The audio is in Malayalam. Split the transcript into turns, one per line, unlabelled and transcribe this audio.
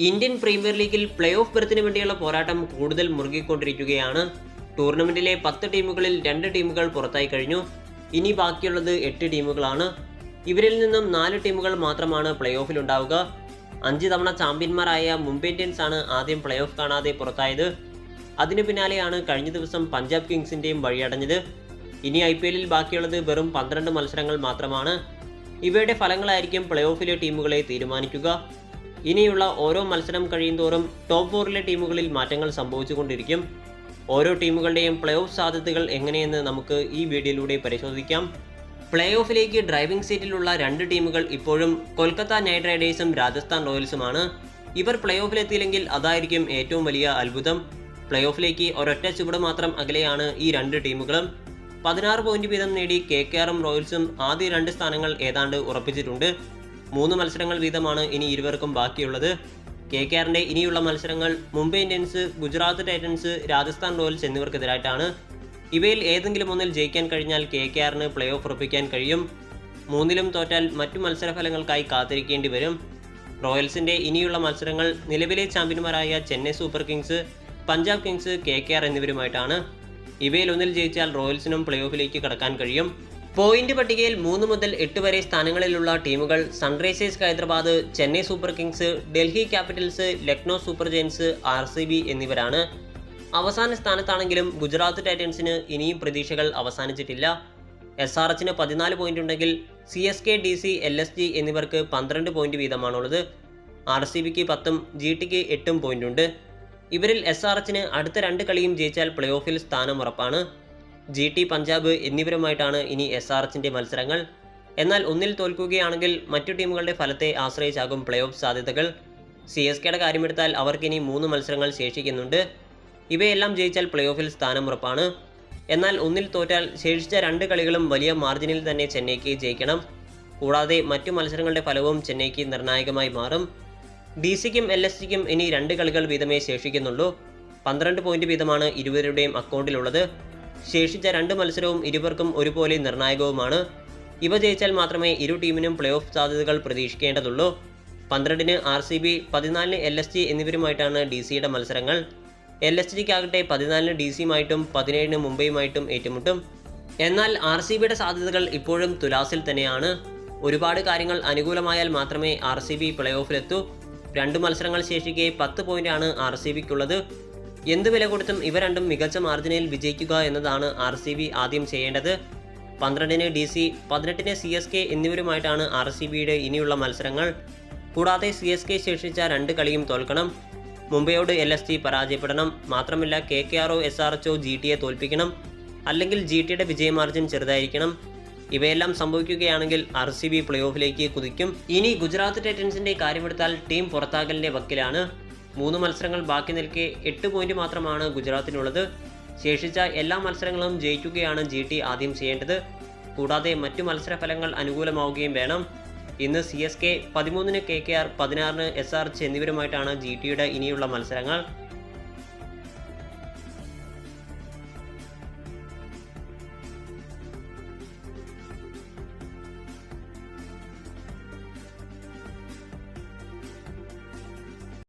ഇന്ത്യൻ പ്രീമിയർ ലീഗിൽ പ്ലേ ഓഫ് ബെർത്തിന് വേണ്ടിയുള്ള പോരാട്ടം കൂടുതൽ മുറുകിക്കൊണ്ടിരിക്കുകയാണ്. ടൂർണമെന്റിലെ പത്ത് ടീമുകളിൽ രണ്ട് ടീമുകൾ പുറത്തായി കഴിഞ്ഞു. ഇനി ബാക്കിയുള്ളത് എട്ട് ടീമുകളാണ്. ഇവരിൽ നിന്നും നാല് ടീമുകൾ മാത്രമാണ് പ്ലേ ഓഫിൽ ഉണ്ടാവുക. അഞ്ച് തവണ ചാമ്പ്യന്മാരായ മുംബൈ ഇന്ത്യൻസ് ആണ് ആദ്യം പ്ലേ ഓഫ് കാണാതെ പുറത്തായത്. അതിനു പിന്നാലെയാണ് കഴിഞ്ഞ ദിവസം പഞ്ചാബ് കിങ്സിന്റെയും വഴിയടഞ്ഞത് ഇനി ഐ പി എല്ലിൽ ബാക്കിയുള്ളത് വെറും പന്ത്രണ്ട് മത്സരങ്ങൾ മാത്രമാണ്. ഇവയുടെ ഫലങ്ങളായിരിക്കും പ്ലേ ഓഫിലെ ടീമുകളെ തീരുമാനിക്കുക. ഇനിയുള്ള ഓരോ മത്സരം കഴിയുന്തോറും ടോപ്പ് ഫോറിലെ ടീമുകളിൽ മാറ്റങ്ങൾ സംഭവിച്ചുകൊണ്ടിരിക്കും. ഓരോ ടീമുകളുടെയും പ്ലേ ഓഫ് സാധ്യതകൾ എങ്ങനെയെന്ന് നമുക്ക് ഈ വീഡിയോയിലൂടെ പരിശോധിക്കാം. പ്ലേ ഓഫിലേക്ക് ഡ്രൈവിംഗ് സീറ്റിലുള്ള രണ്ട് ടീമുകൾ ഇപ്പോഴും കൊൽക്കത്ത നൈറ്റ് റൈഡേഴ്സും രാജസ്ഥാൻ റോയൽസുമാണ് ഇവർ പ്ലേ ഓഫിലെത്തിയില്ലെങ്കിൽ അതായിരിക്കും ഏറ്റവും വലിയ അത്ഭുതം. പ്ലേ ഓഫിലേക്ക് ഒരൊറ്റ ചുവട് മാത്രം അകലെയാണ് ഈ രണ്ട് ടീമുകളും. പതിനാറ് പോയിന്റ് വീതം നേടി കെ കെ ആറും റോയൽസും ആദ്യ രണ്ട് സ്ഥാനങ്ങൾ ഏതാണ്ട് ഉറപ്പിച്ചിട്ടുണ്ട്. മൂന്ന് മത്സരങ്ങൾ വീതമാണ് ഇനി ഇരുവർക്കും ബാക്കിയുള്ളത്. കെ കെ ആറിന്റെ ഇനിയുള്ള മത്സരങ്ങൾ Mumbai Indians Gujarat titans Rajasthan royals എന്നിവർക്കെതിരായിട്ടാണ്. ഇവയിൽ ഏതെങ്കിലും ഒന്നിൽ ജയിക്കാൻ കഴിഞ്ഞാൽ കെ കെ ആറിന് പ്ലേ ഓഫ് ഉറപ്പിക്കാൻ കഴിയും. മൂന്നിലും തോറ്റാൽ മറ്റു മത്സരഫലങ്ങൾക്കായി കാത്തിരിക്കേണ്ടി വരും. റോയൽസിന്റെ ഇനിയുള്ള മത്സരങ്ങൾ നിലവിലെ ചാമ്പ്യന്മാരായ Chennai super kings Punjab kings K K R എന്നിവരുമായിട്ടാണ്. ഇവയിൽ ഒന്നിൽ ജയിച്ചാൽ റോയൽസിനും പ്ലേ ഓഫിലേക്ക് കടക്കാൻ കഴിയും. പോയിന്റ് പട്ടികയിൽ മൂന്ന് മുതൽ എട്ട് വരെ സ്ഥാനങ്ങളിലുള്ള ടീമുകൾ sunrisers Hyderabad Chennai super kings Delhi capitals Lucknow super giants R C B എന്നിവരാണ്. അവസാന സ്ഥാനത്താണെങ്കിലും ഗുജറാത്ത് ടൈറ്റൻസിന് ഇനിയും പ്രതീക്ഷകൾ അവസാനിച്ചിട്ടില്ല. എസ് ആർ എച്ചിന് പതിനാല് പോയിന്റ് ഉണ്ടെങ്കിൽ C S K D C L S G എന്നിവർക്ക് പന്ത്രണ്ട് പോയിന്റ് വീതമാണുള്ളത്. ആർ സി ബിക്ക് പത്തും ജി ടിക്ക് എട്ടും പോയിന്റ് ഉണ്ട്. ഇവരിൽ എസ് ആർ എച്ചിന് അടുത്ത രണ്ട് കളിയും ജയിച്ചാൽ പ്ലേ ഓഫിൽ സ്ഥാനം ഉറപ്പാണ്. ജി ടി പഞ്ചാബ് എന്നിവരുമായിട്ടാണ് ഇനി എസ് ആർ എച്ചിന്റെ മത്സരങ്ങൾ. എന്നാൽ ഒന്നിൽ തോൽക്കുകയാണെങ്കിൽ മറ്റു ടീമുകളുടെ ഫലത്തെ ആശ്രയിച്ചാകും പ്ലേ ഓഫ് സാധ്യതകൾ. സി എസ് കെയുടെ കാര്യമെടുത്താൽ അവർക്കിനി മൂന്ന് മത്സരങ്ങൾ ശേഷിക്കുന്നുണ്ട്. ഇവയെല്ലാം ജയിച്ചാൽ പ്ലേ ഓഫിൽ സ്ഥാനം ഉറപ്പാണ്. എന്നാൽ ഒന്നിൽ തോറ്റാൽ ശേഷിച്ച രണ്ട് കളികളും വലിയ മാർജിനിൽ തന്നെ ചെന്നൈക്ക് ജയിക്കണം. കൂടാതെ മറ്റു മത്സരങ്ങളുടെ ഫലവും ചെന്നൈക്ക് നിർണായകമായി മാറും. ഡി സിക്കും എൽ എസ് സിക്കും ഇനി രണ്ട് കളികൾ വീതമേ ശേഷിക്കുന്നുള്ളൂ. പന്ത്രണ്ട് പോയിന്റ് വീതമാണ് ഇരുവരുടെയും അക്കൗണ്ടിലുള്ളത്. ശേഷിച്ച രണ്ട് മത്സരവും ഇരുവർക്കും ഒരുപോലെ നിർണായകവുമാണ്. ഇവ ജയിച്ചാൽ മാത്രമേ ഇരു ടീമിനും പ്ലേ ഓഫ് സാധ്യതകൾ പ്രതീക്ഷിക്കേണ്ടതുള്ളൂ. പന്ത്രണ്ടിന് ആർ സി ബി പതിനാലിന് എൽ എസ് ജി എന്നിവരുമായിട്ടാണ് ഡി സിയുടെ മത്സരങ്ങൾ. എൽ എസ് ജിക്കാകട്ടെ പതിനാലിന് ഡി സിയുമായിട്ടും പതിനേഴിന് മുംബൈയുമായിട്ടും ഏറ്റുമുട്ടും. എന്നാൽ ആർ സി ബിയുടെ സാധ്യതകൾ ഇപ്പോഴും തുലാസിൽ തന്നെയാണ്. ഒരുപാട് കാര്യങ്ങൾ അനുകൂലമായാൽ മാത്രമേ ആർ സി ബി പ്ലേ ഓഫിലെത്തൂ രണ്ട് മത്സരങ്ങൾ ശേഷിക്കെ പത്ത് പോയിന്റാണ് ആർ സി ബിക്കുള്ളത്. എന്ത് വില കൊടുത്തും ഇവ രണ്ടും മികച്ച മാർജിനിൽ വിജയിക്കുക എന്നതാണ് ആർ സി ബി ആദ്യം ചെയ്യേണ്ടത്. പന്ത്രണ്ടിന് ഡി സി പതിനെട്ടിന് സി എസ് കെ എന്നിവരുമായിട്ടാണ് ആർ സി ബിയുടെ ഇനിയുള്ള മത്സരങ്ങൾ. കൂടാതെ സി എസ് കെ ശേഷിച്ച രണ്ട് കളിയും തോൽക്കണം. മുംബൈയോട് എൽ എസ് ജി പരാജയപ്പെടണം. മാത്രമല്ല K K R O S R H O G ടിയെ തോൽപ്പിക്കണം. അല്ലെങ്കിൽ ജി ടിയുടെ വിജയ മാർജിൻ ചെറുതായിരിക്കണം. ഇവയെല്ലാം സംഭവിക്കുകയാണെങ്കിൽ ആർ സി ബി പ്ലേ ഓഫിലേക്ക് കുതിക്കും. ഇനി ഗുജറാത്ത് ടൈറ്റൻസിന്റെ കാര്യമെടുത്താൽ ടീം പുറത്താകലിന്റെ വക്കിലാണ്. മൂന്ന് മത്സരങ്ങൾ ബാക്കി നിൽക്കെ എട്ട് പോയിന്റ് മാത്രമാണ് ഗുജറാത്തിനുള്ളത്. ശേഷിച്ച എല്ലാ മത്സരങ്ങളും ജയിക്കുകയാണ് ജി ടി ആദ്യം ചെയ്യേണ്ടത്. കൂടാതെ മറ്റു മത്സര ഫലങ്ങൾ അനുകൂലമാവുകയും വേണം. ഇന്ന് സി എസ് കെ പതിമൂന്നിന് കെ കെ ആർ പതിനാറിന് എസ് ആർ എച്ച് എന്നിവരുമായിട്ടാണ് ജി ടിയുടെ ഇനിയുള്ള മത്സരങ്ങൾ.